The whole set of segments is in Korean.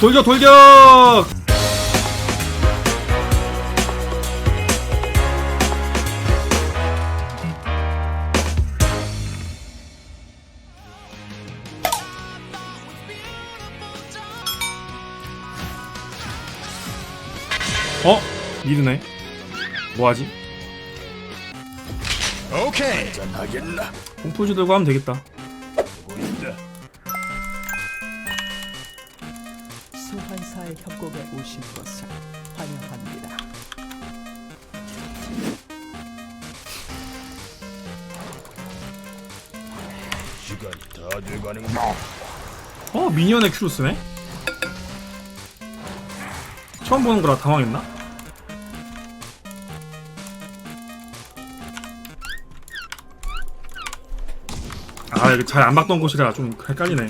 돌격 돌격 어? 미드네 뭐하지? 오케이. 공포지 들고 하면 되겠다. 오신 것을 환영합니다. 시간이 다 돼가는구나. 어? 미니언의 큐로 쓰네? 처음 보는 거라 당황했나? 아 이거 잘 안 봤던 곳이라 좀 헷갈리네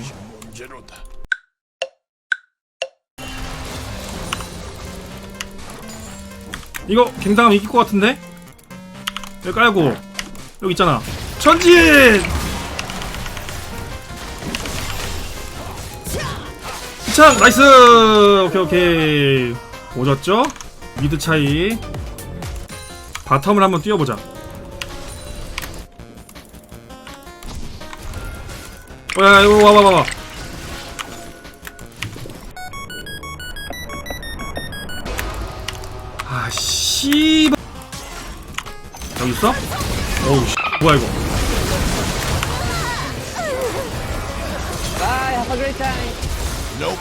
이거 갱당하면 이길 것 같은데? 여기 깔고. 여기 있잖아. 전진! 기창 나이스! 오케이 오케이. 오졌죠? 미드 차이. 바텀을 한번 뛰어보자. 어야 이거 와봐 와봐 씨발 여기 있어? 어우 씨 뭐야 이거 Bye, have a great time. Nope.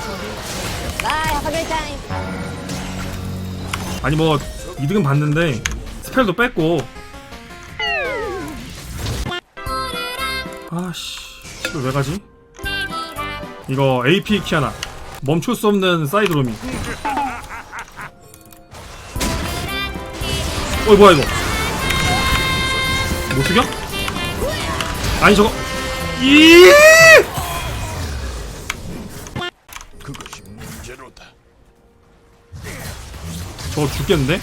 Bye, have a great time. 아니 뭐 이득은 봤는데 스펠도 뺐고 아씨 이거 왜 가지? 이거 AP 키아나 멈출 수 없는 사이드 로밍 어이 뭐야 이거 못 죽여? 아니 저거 이 그것이 문제로다. 저 죽겠는데?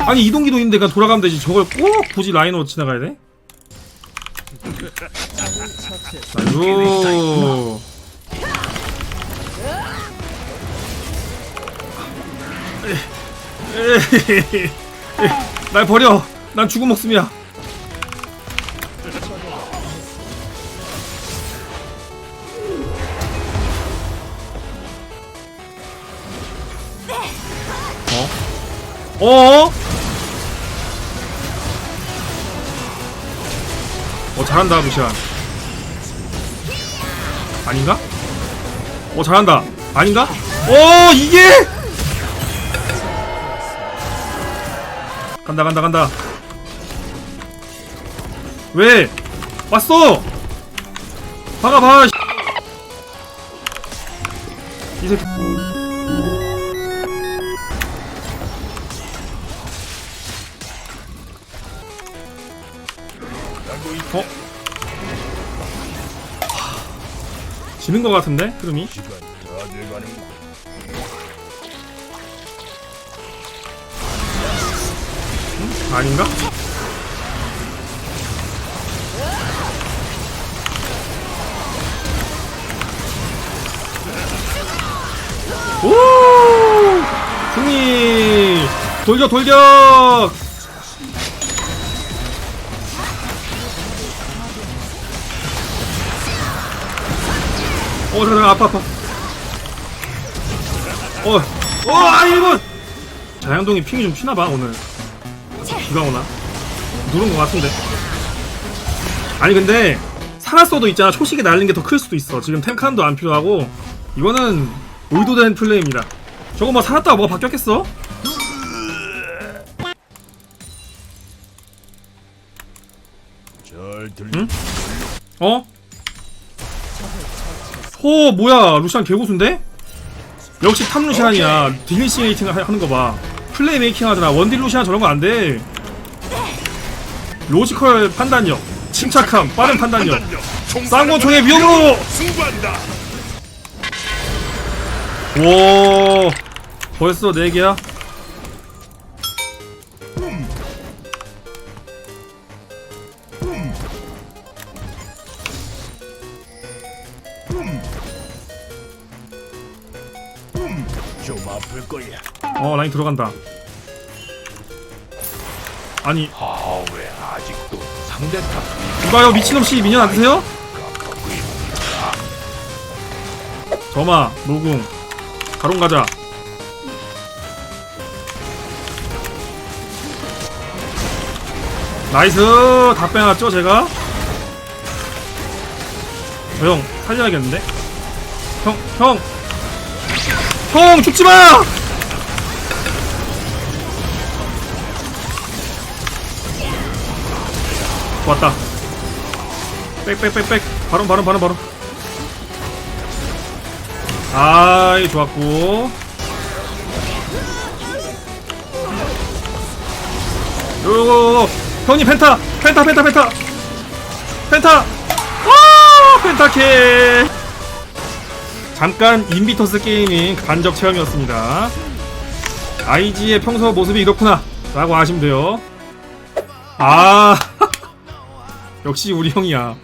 아니 이동기도 있는데 그냥 돌아가면 되지 저걸 꼭 굳이 라인으로 지나가야 돼? 아이고 날 버려 난 죽은 목숨이야 어? 어? 어 잘한다 루시안 아닌가? 어 잘한다 아닌가? 어 이게 간다 간다 간다. 왜? 왔어! 박아봐 씨. 이 새끼. 어? 지는 것 같은데 흐름이 아닌가? 오! 승리! 돌격 돌격! 어 잠깐 아파 아파 어, 어, 아, 이분! 자양동이 핑이 좀 튀나봐, 오늘. 비가 오나? 누른 것 같은데. 아니, 근데, 살았어도 있잖아. 초식에 날린 게 더 클 수도 있어. 지금 템칸도 안 필요하고. 이거는 의도된 플레이입니다. 저거 뭐 살았다가 뭐가 바뀌었겠어? 응? 어? 호, 뭐야. 루시안 개고수인데? 역시 탑 루시안이야. 딜리시 메이킹 하- 하는 거 봐. 플레이 메이킹 하잖아 원딜 루시아 저런 거 안돼 로지컬 판단력 침착함 빠른 판단력 쌍고총의 위험으로 와 벌써 4개야? 좀 아플 거야. 어 라인 들어간다. 아니. 아, 왜 아직도 상대 탑 이봐요? 미친놈씨 미니언 안 드세요? 점아 노궁 가론 가자. 나이스! 다 빼놨죠 제가? 저 형 살려야겠는데? 형 형! 형 죽지마 왔다. 빽빽빽빽 바로 바로 바로 바로 아이 좋았고. 요요요 형님 펜타! 펜타 펜타 펜타! 펜타! 와! 펜타킬! 잠깐 인비터스 게이밍 간접 체험이었습니다. IG의 평소 모습이 이렇구나. 라고 하시면 돼요. 아 역시 우리 형이야